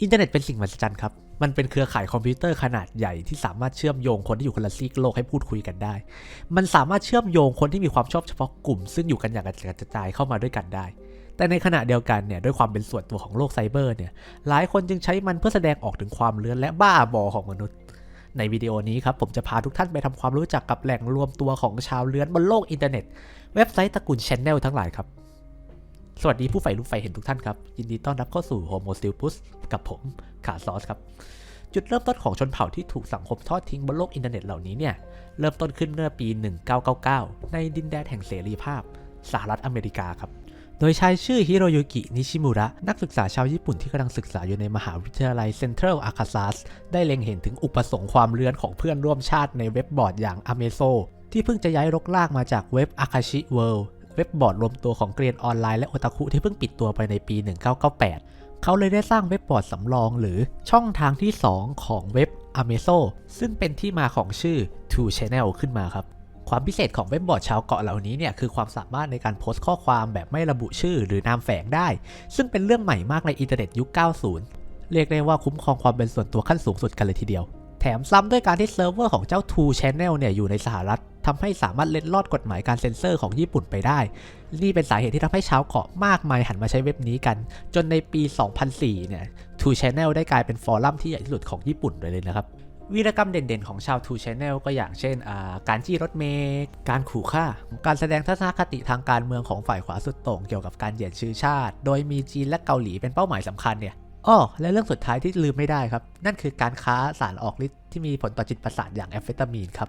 อินเทอร์เน็ตเป็นสิ่งมหัศจรรย์ครับ มันเป็นเครือข่ายคอมพิวเตอร์ขนาดใหญ่ที่สามารถเชื่อมโยงคนที่อยู่คนละซีกโลกให้พูดคุยกันได้ มันสามารถเชื่อมโยงคนที่มีความชอบเฉพาะกลุ่ม ซึ่งอยู่กันอย่างกระจายเข้ามาด้วยกันได้ แต่ในขณะเดียวกันเนี่ยด้วยความเป็นส่วนตัวของโลกไซเบอร์เนี่ย หลายคนจึงใช้มันเพื่อแสดงออกถึงความเลือนและบ้าบอของมนุษย์ ในวิดีโอนี้ครับผมจะพาทุกท่านไปทำความรู้จักกับแหล่งรวมตัวของชาวเลือนบนโลกอินเทอร์เน็ต เว็บไซต์ตระกูลชแนลทั้งหลายครับ สวัสดีผู้ใฝ่รู้ใฝ่เห็นทุกท่านครับ ยินดีต้อนรับเข้าสู่ Homo s t i l p u s กับผมขาซอสครับ จุดเริ่มต้นของชนเผ่าที่ถูกสังคมทอดทิ้งบนโลกอินเทอร์เน็ตเหล่านี้เนี่ย เริ่มต้นขึ้นเมื่อปี 1999 ในดินแดนแห่งเสรีภาพ สหรัฐอเมริกาครับ โดยชายชื่อฮิโรยุกิ นิชิมุระ นักศึกษาชาวญี่ปุ่นที่กำลังศึกษาอยู่ในมหาวิทยาลัยเซ็นทรัลอาคาซัสได้เล็งเห็นถึงอุปสงค์ความเลือนของเพื่อนร่วมชาติในเว็บบอร์ดอย่างอเมโซที่เพิ่งจะย้ายรกลากมาจากเว็บอาคาชิเวิลด์ เว็บบอร์ดรวมตัวของเกรียนออนไลน์และโอตาคุที่เพิ่งปิดตัวไปในปี 1998 เขาเลยได้สร้างเว็บบอร์ดสำรองหรือช่องทางที่ 2 ของเว็บ a m e z o ซึ่งเป็นที่มาของชื่อ Two Channel ขึ้นมาครับ ความพิเศษของเว็บบอร์ดชาวเกาะเหล่านี้เนี่ยคือความสามารถในการโพสต์ข้อความแบบไม่ระบุชื่อหรือนามแฝงได้ ซึ่งเป็นเรื่องใหม่มากในอินเทอร์เน็ตยุค 90เรียกได้ว่าคุ้มครองความเป็นส่วนตัวขั้นสูงสุดกันเลยทีเดียว แถมซ้ำด้วยการที่เซิร์ฟเวอร์ของเจ้า Two Channel เนี่ยอยู่ในสหรัฐ ทำให้สามารถเล็ดลอดกฎหมายการเซ็นเซอร์ของญี่ปุ่นไปได้ นี่เป็นสาเหตุที่ทำให้ชาวเกาะมากมายหันมาใช้เว็บนี้กัน จนในปี 2004 เนี่ย Two Channel ได้กลายเป็นฟอรัมที่ใหญ่ที่สุดของญี่ปุ่นเลยเลยนะครับวีรกรรมเด่นๆ ของชาว Two Channel ก็อย่างเช่น การจี้รถเมล์การขู่ฆ่า การแสดงทัศนคติทางการเมืองของฝ่ายขวาสุดโต่งเกี่ยวกับการเหยียดชื่อชาติ โดยมีจีนและเกาหลีเป็นเป้าหมายสำคัญเนี่ยอ้อและเรื่องสุดท้ายที่ลืมไม่ได้ครับ นั่นคือการค้าสารออกฤทธิ์ที่มีผลต่อจิตประสาทอย่างแอมเฟตามีนครับ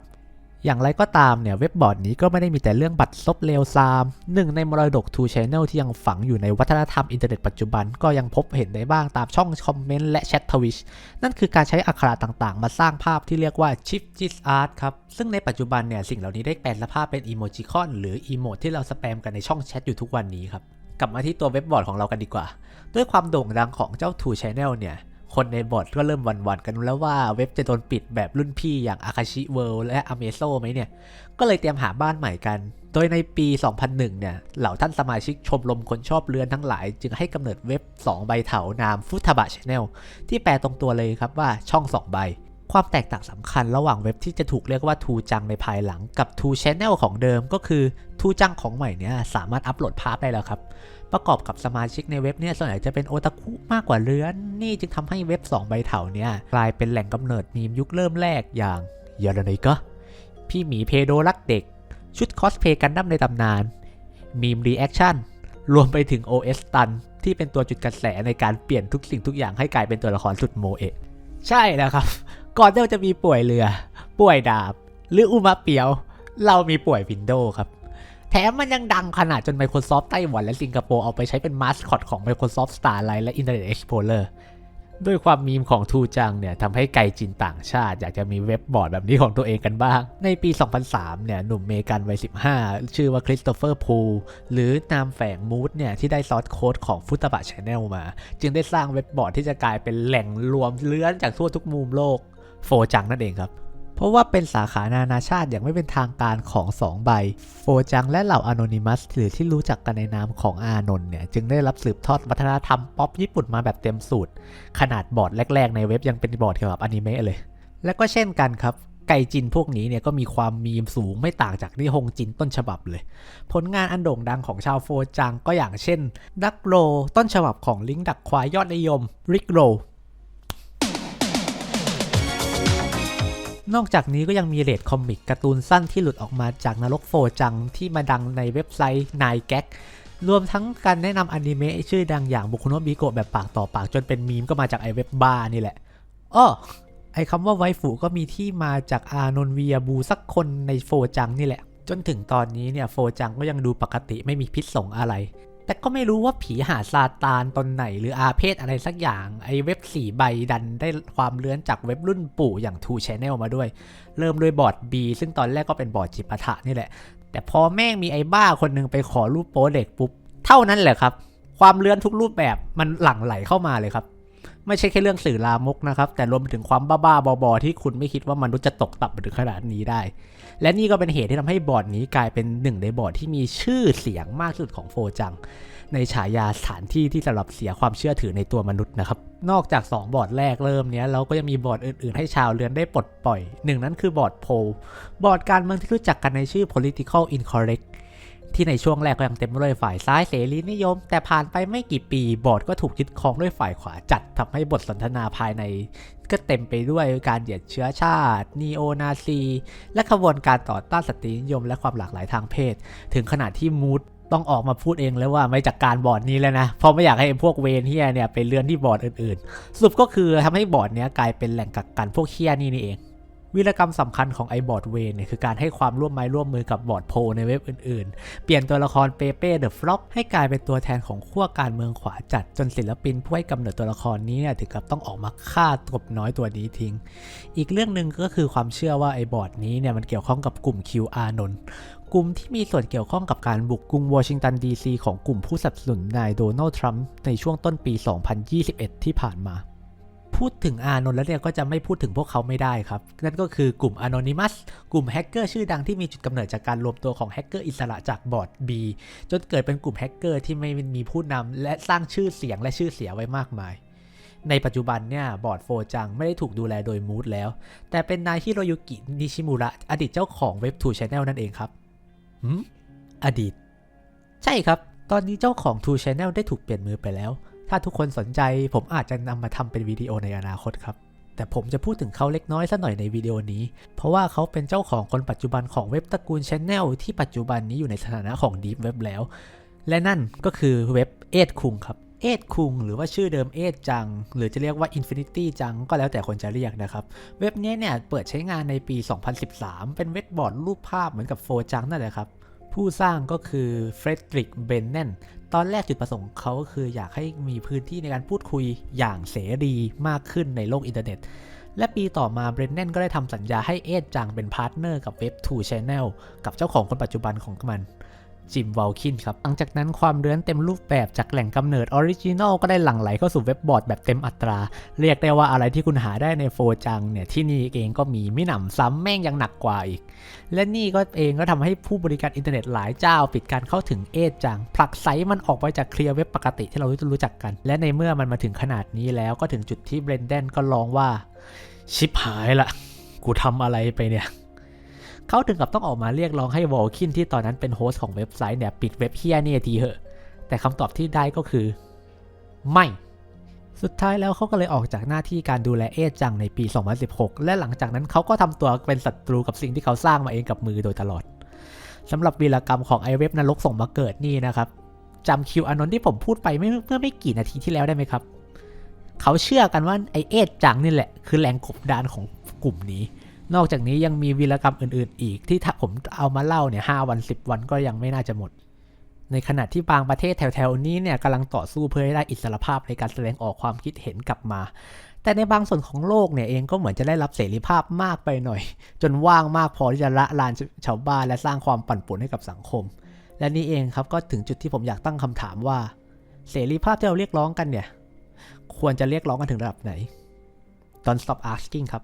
อย่างไรก็ตามเนี่ยเว็บบอร์ดนี้ก็ไม่ได้มีแต่เรื่องบัตรซบเลวซามหนึ่งในมรดก Two Channel ที่ยังฝังอยู่ในวัฒนธรรมอินเทอร์เน็ตปัจจุบันก็ยังพบเห็นได้บ้างตามช่องคอมเมนต์และแชททวิชนั่นคือการใช้อักขระต่างๆ มาสร้างภาพที่เรียกว่า Chip g i s Art ครับ ซึ่งในปัจจุบันเนี่ยสิ่งเหล่านี้ได้แปลสภาพเป็นอีโมจิคอนหรืออีโมดที่เราสแปมกันในช่องแชทอยู่ทุกวันนี้ครับกลับมาที่ตัวเว็บบอร์ดของเรากันดีกว่า ด้วยความโด่งดังของเจ้า Two Channel เนี่ย คนในบอร์ดก็เริ่มหวั่นๆกันแล้วว่าเว็บจะโดนปิดแบบรุ่นพี่อย่าง Akashi World และ a m e z o ไหมเนี่ย ก็เลยเตรียมหาบ้านใหม่กัน โดยในปี 2001 เนี่ย เหล่าท่านสมาชิกชมรมคนชอบเรือนทั้งหลาย จึงให้กำเนิดเว็บ 2 ใบเถานามฟุตบะชแนลที่แปลตรงตัวเลยครับว่าช่อง 2 ใบความแตกต่างสำคัญระหว่างเว็บที่จะถูกเรียกว่าทูจังในภายหลังกับทูชแนลของเดิมก็คือทูจังของใหม่เนี่ยสามารถอัปโหลดภาพได้แล้วครับ ประกอบกับสมาชิกในเว็บเนี่ยส่วนใหญ่จะเป็นโอตาคุมากกว่าเรือน นี่จึงทำให้เว็บ 2 ใบเถาเนี่ยกลายเป็นแหล่งกำเนิดมีมยุคเริ่มแรกอย่างยาราไนก็พี่หมีเพโดรักเด็ก ชุดคอสเพย์กันดั้มในตำนานมีมรีแอคชั่นรวมไปถึง OS ตัน ที่เป็นตัวจุดกระแสในการเปลี่ยนทุกสิ่งทุกอย่างให้กลายเป็นตัวละครสุดโมเอะใช่แล้วครับ ก่อนที่เราจะมีป่วยเรือ ป่วยดาบ หรืออุมาเปียว เรามีป่วยวินโดว์ครับ แถมมันยังดังขนาดจน Microsoft ไต้หวันและสิงคโปร์เอาไปใช้เป็นมาสคอตของ Microsoft Starlight และ Internet Explorer ด้วยความมีมของทูจังเนี่ยทำให้ไกจินต่างชาติ อยากจะมีเว็บบอร์ดแบบนี้ของตัวเองกันบ้าง ในปี 2003 เนี่ยหนุ่มเมกันวัย 15 ชื่อว่าคริสโตเฟอร์พูลหรือนามแฝงมูดเนี่ยที่ได้ซอสโค้ดของฟุตบะชแนลมา จึงได้สร้างเว็บบอร์ดที่จะกลายเป็นแหล่งรวมเลื้อนจากทั่วทุกมุมโลก โฟจังนั่นเองครับ เพราะว่าเป็นสาขานานาชาติอย่างไม่เป็นทางการของ 2 ใบ โฟจังและเหล่าอนอนิมัสหรือที่รู้จักกันในนามของอานนท์เนี่ย จึงได้รับสืบทอดวัฒนธรรมป๊อปญี่ปุ่นมาแบบเต็มสูตร ขนาดบอร์ดแรก ๆ ในเว็บยังเป็นบอร์ดเกี่ยวกับอนิเมะเลย และก็เช่นกันครับไก่จินพวกนี้เนี่ยก็มีความมีมสูงไม่ต่างจากนิฮงจินต้นฉบับเลย ผลงานอันโด่งดังของชาวโฟจังก็อย่างเช่น ดักโรต้นฉบับของลิงดักควายยอดนิยม ริกโร นอกจากนี้ก็ยังมีเรดคอมิกการ์ตูนสั้นที่หลุดออกมาจากนรกโฟจังที่มาดังในเว็บไซต์นายแก๊กรวมทั้งการแนะนำอนิเมะชื่อดังอย่างบุคุโนบิโกะแบบปากต่อปากจนเป็นมีมก็มาจากไอเว็บบ้านี่แหละอ้อไอคำว่าไวฟูก็มีที่มาจากอานนเวียบูสักคนในโฟจังนี่แหละ จนถึงตอนนี้เนี่ยโฟจังก็ยังดูปกติไม่มีพิษสงอะไร แต่ก็ไม่รู้ว่าผีหาซาตานตนไหนหรืออาเพศอะไรสักอย่าง ไอ้เว็บสี่ใบดันได้ความเลื้อนจากเว็บรุ่นปู่อย่าง Two Channel มาด้วย เริ่มด้วยบอร์ด B ซึ่งตอนแรกก็เป็นบอร์ดจิปาถะนี่แหละ แต่พอแม่งมีไอ้บ้าคนหนึงไปขอรูปโป๊เด็กปุ๊บ เท่านั้นแหละครับ ความเลื้อนทุกรูปแบบมันหลั่งไหลเข้ามาเลยครับ ไม่ใช่แค่เรื่องสื่อลามกนะครับ แต่รวมไปถึงความบ้าๆบอๆที่คุณไม่คิดว่ามนุษย์จะตกต่ำถึงขนาดนี้ได้ และนี่ก็เป็นเหตุที่ทำให้บอร์ดนี้กลายเป็นหนึ่งในบอร์ดที่มีชื่อเสียงมากที่สุดของโฟจัง ในฉายาสถานที่ที่สำหรับเสียความเชื่อถือในตัวมนุษย์นะครับ นอกจาก 2 บอร์ดแรกเริ่มเนี้ยเราก็ยังมีบอร์ดอื่นๆ ให้ชาวเรือนได้ปลดปล่อยหนึ่งนั้นคือบอร์ดโพลบอร์ดการเมืองที่รู้จักกันในชื่อ political incorrect ที่ในช่วงแรกก็ยังเต็มไปด้วยฝ่ายซ้ายเสรีนิยม แต่ผ่านไปไม่กี่ปีบอร์ดก็ถูกยึดครองด้วยฝ่ายขวาจัดทำให้บทสนทนาภายใน ก็เต็มไปด้วยการเหยียดเชื้อชาตินีโอนาซี และขบวนการต่อต้านสตรีนิยม และความหลากหลายทางเพศ ถึงขนาดที่มูดต้องออกมาพูดเองแล้วว่าไม่จากการบอร์ดนี้แล้วนะเพราะไม่อยากให้พวกเวนเฮียเนี่ยไปเลื่อนที่บอร์ดอื่นๆ สรุปก็คือทำให้บอร์ดเนี้ยกลายเป็นแหล่งกักกันพวกเฮียนี่นี่เอง วิรกรรมสำคัญของไอบอร์ดเวนเนี่ยคือการให้ความร่วมไม้ร่วมมือกับบอร์ดโพในเว็บอื่นๆ เปลี่ยนตัวละครเปเป้เดอะฟล็อกให้กลายเป็นตัวแทนของขั้วการเมืองขวาจัดจนศิลปินผู้ให้กำเนิดตัวละครนี้เนี่ยถึงกับต้องออกมาฆ่าตบน้อยตัวนี้ทิ้ง อีกเรื่องหนึ่งก็คือความเชื่อว่าไอบอร์ดนี้เนี่ยมันเกี่ยวข้องกับกลุ่ม QR นน์กลุ่มที่มีส่วนเกี่ยวข้องกับการบุกกรุงวอชิงตันดีซีของกลุ่มผู้สนับสนุนนายโดนัลด์ทรัมป์ในช่วงต้นปี 2021 ที่ผ่านมา พูดถึงอานนท์แล้วเนี่ยก็จะไม่พูดถึงพวกเขาไม่ได้ครับ นั่นก็คือกลุ่ม Anonymous กลุ่มแฮกเกอร์ชื่อดังที่มีจุดกำเนิดจากการรวมตัวของแฮกเกอร์อิสระจากบอร์ด B จนเกิดเป็นกลุ่มแฮกเกอร์ที่ไม่มีผู้นำและสร้างชื่อเสียงและชื่อเสียไว้มากมาย ในปัจจุบันเนี่ยบอร์ดโฟจังไม่ได้ถูกดูแลโดยมูดแล้ว แต่เป็นนายฮิโรยุกิ นิชิมุระอดีตเจ้าของเว็บ2 Channel นั่นเองครับหืมอดีต ใช่ครับ ตอนนี้เจ้าของ2 Channel ได้ถูกเปลี่ยนมือไปแล้ว ถ้าทุกคนสนใจผมอาจจะนำมาทำเป็นวิดีโอในอนาคตครับ แต่ผมจะพูดถึงเขาเล็กน้อยสักหน่อยในวิดีโอนี้ เพราะว่าเขาเป็นเจ้าของคนปัจจุบันของเว็บตระกูล Channel ที่ปัจจุบันนี้อยู่ในสถานะของ Deep Web แล้ว และนั่นก็คือเว็บเอทคุงครับเอทคุงหรือว่าชื่อเดิมเอทจัง หรือจะเรียกว่า Infinity จังก็แล้วแต่คนจะเรียกนะครับ เว็บนี้เนี่ยเปิดใช้งานในปี 2013 เป็นเว็บบอร์ดรูปภาพเหมือนกับโฟจังนั่นแหละครับ ผู้สร้างก็คือเฟรดริกเบนเนนตอนแรกจุดประสงค์เขาก็คืออยากให้มีพื้นที่ในการพูดคุยอย่างเสรีมากขึ้นในโลกอินเทอร์เน็ต และปีต่อมาเบรนเนนก็ได้ทำสัญญาให้เอจจังเป็นพาร์ทเนอร์กับเว็บ 2 Channel กับเจ้าของคนปัจจุบันของมัน จิมวอลคินครับ หลังจากนั้นความเรื้อนเต็มรูปแบบจากแหล่งกำเนิดออริจินอลก็ได้หลั่งไหลเข้าสู่เว็บบอร์ดแบบเต็มอัตรา เรียกได้ว่าอะไรที่คุณหาได้ในโฟจังเนี่ยที่นี่เองก็มีไม่หนำซ้ำแม่งยังหนักกว่าอีก และนี่ก็เองก็ทำให้ผู้บริการอินเทอร์เน็ตหลายเจ้าปิดการเข้าถึงเอทจังผลักไซมันออกไปจากเคลียร์เว็บปกติที่เรารู้จักกัน และในเมื่อมันมาถึงขนาดนี้แล้วก็ถึงจุดที่เบรนเดนก็ร้องว่าชิบหายละกูทำอะไรไปเนี่ย เขาถึงกับต้องออกมาเรียกร้องให้วอลคินที่ตอนนั้นเป็นโฮสต์ของเว็บไซต์เนี่ยปิดเว็บเฮียเนี่ยทีเหอะ แต่คำตอบที่ได้ก็คือ ไม่ สุดท้ายแล้วเขาก็เลยออกจากหน้าที่การดูแลเอจังในปี 2016 และหลังจากนั้นเขาก็ทำตัวเป็นศัตรูกับสิ่งที่เขาสร้างมาเองกับมือโดยตลอดสำหรับวีรกรรมของไอเว็บนรกส่งมาเกิดนี่นะครับจำคิวอานนท์ที่ผมพูดไปเมื่อไม่กี่นาทีที่แล้วได้ไหมครับ เขาเชื่อกันว่าไอเอทจังนี่แหละ คือแหล่งกบดานของกลุ่มนี้ นอกจากนี้ยังมีวีรกรรมอื่นๆ อีกที่ถ้าผมเอามาเล่าเนี่ยหวัน 10 วันก็ยังไม่น่าจะหมด ในขณะที่บางประเทศแถวๆนี้เนี่ยกำลังต่อสู้เพื่อให้ได้อิสรภาพในการแสดงออกความคิดเห็นกลับมา แต่ในบางส่วนของโลกเนี่ยเองก็เหมือนจะได้รับเสรีภาพมากไปหน่อย จนว่างมากพอที่จะละลานชาวบ้านและสร้างความปั่นป่วนให้กับสังคม และนี่เองครับก็ถึงจุดที่ผมอยากตั้งคำถามว่า เสรีภาพที่เราเรียกร้องกันเนี่ยควรจะเรียกร้องกันถึงระดับไหน Don't stop asking ครับ